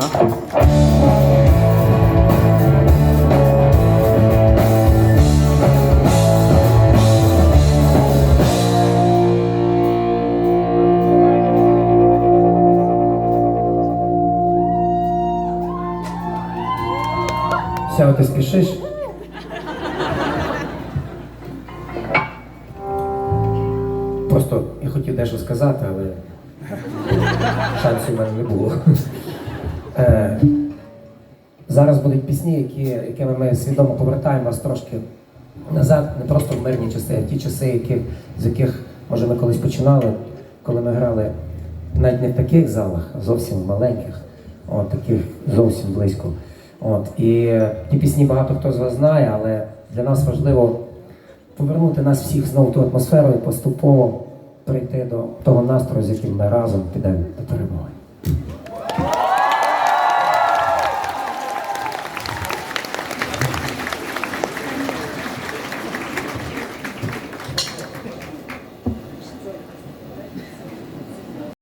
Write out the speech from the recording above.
Сяо, ти спішиш? Просто я хотів дещо сказати, але шансів в мене не було. Е, зараз будуть пісні, які, якими ми свідомо повертаємо вас трошки назад, не просто в мирні часи, а ті часи, які, з яких, може, ми колись починали, коли ми грали навіть не в таких залах, а зовсім маленьких, от таких зовсім близько. От, і ті пісні багато хто з вас знає, але для нас важливо повернути нас всіх знову в ту атмосферу і поступово прийти до того настрою, з яким ми разом підемо до перемоги.